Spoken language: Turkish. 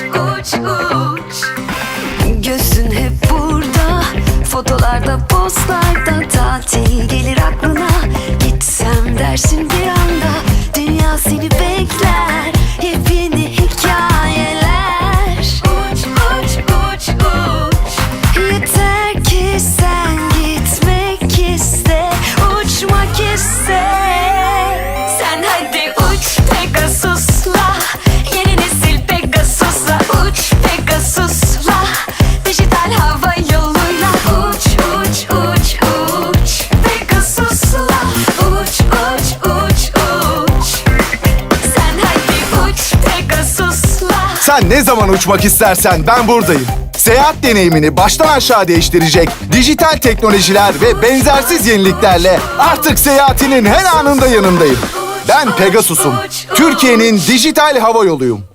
uç uç Gözün hep burada. Fotolarda postlarda Tatil gelir aklına. Gitsem dersin bir anda. Dünya seni bekler Sen ne zaman uçmak istersen ben buradayım. Seyahat deneyimini baştan aşağı değiştirecek dijital teknolojiler ve benzersiz yeniliklerle artık seyahatinin her anında yanındayım. Ben Pegasus'um. Türkiye'nin dijital hava yoluyum.